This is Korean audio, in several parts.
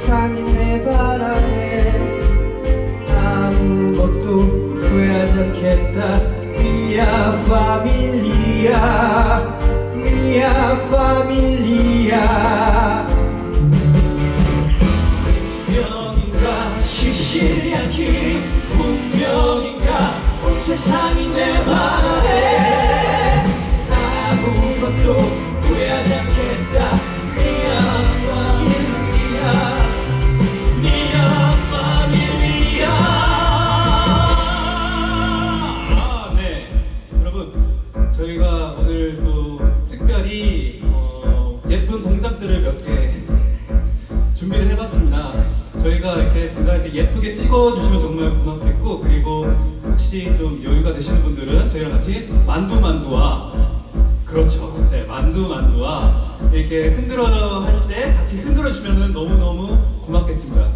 세상이 내 바람에 아무것도 후회하지 않겠다. 미아 파밀리아 미아 파밀리아. 운명인가 시시리아키 운명인가 온 세상이 내 바람 오늘 또 특별히 어, 예쁜 동작들을 몇 개 준비를 해봤습니다. 저희가 이렇게 분갈할 때 예쁘게 찍어주시면 정말 고맙겠고, 그리고 혹시 좀 여유가 되시는 분들은 저희랑 같이 만두 만두와 그렇죠. 네, 만두 만두와 이렇게 흔들어 할 때 같이 흔들어 주면은 너무 너무 고맙겠습니다.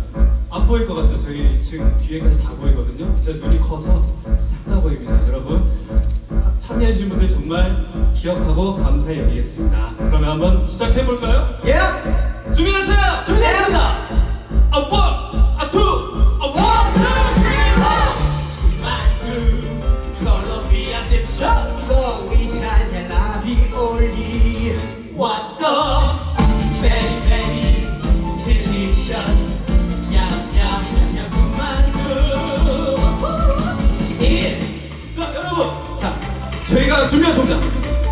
안 보일 것 같죠? 저희 지금 뒤에까지 다 보이거든요. 제 눈이 커서 싹 다 보입니다. 여러분 참여해 주신 분들 정말 기억하고 감사히 여기겠습니다. 그러면 한번 시작해 볼까요? Yeah. 준비됐어요? 준비됐습니다. 아 원, 저희가 준비한 동작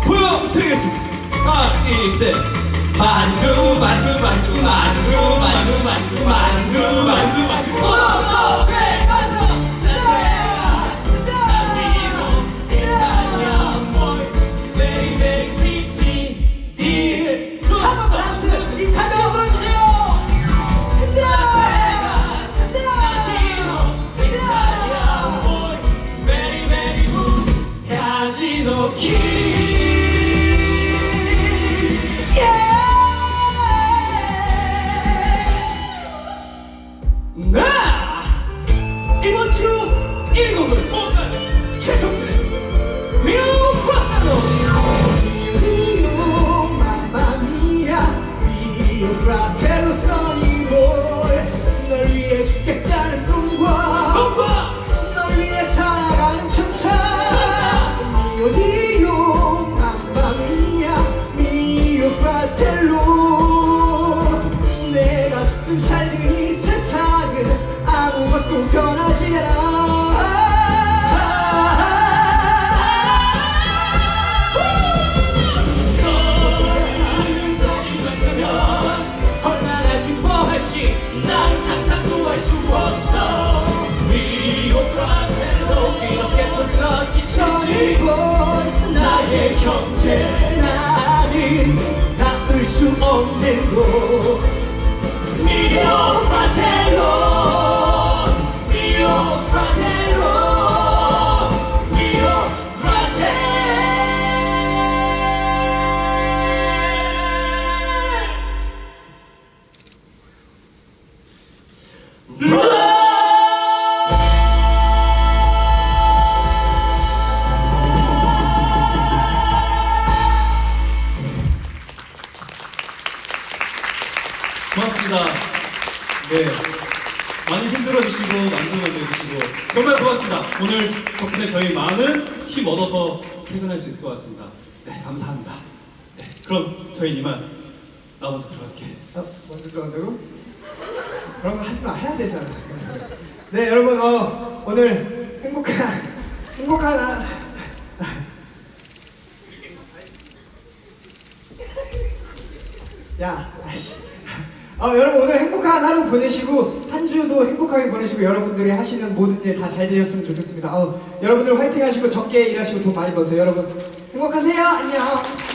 보여드리겠습니다 하나 둘셋 만두 만두 만두 만두 만두 만두 만두 만두 만두 이번 주 1곡은 뭔가요? 최성진의 미 살든 이 세상은 아무것도 변하지 않아. 난 상상도 할 수 없어. 미오 프라텔로 이렇게 부러지지. 나의 형제 나는 닿을 수 없는 곳 고맙습니다. 네. 많이 흔들어 주시고 만두 만들어 주시고 정말 고맙습니다. 오늘 덕분에 저희 많은 힘 얻어서 퇴근할 수 있을 것 같습니다. 네, 감사합니다. 네, 그럼 저희 이만 나 먼저 들어갈게. 어, 먼저 들어간다고? 그런 거 하지 마 해야 되잖아. 네 여러분 어 오늘 행복한 행복한 아, 야 아씨 어 여러분 오늘 행복한 하루 보내시고 한 주도 행복하게 보내시고 여러분들이 하시는 모든 일 다 잘 되셨으면 좋겠습니다. 어 여러분들 화이팅 하시고 적게 일하시고 돈 많이 버세요 여러분 행복하세요 안녕.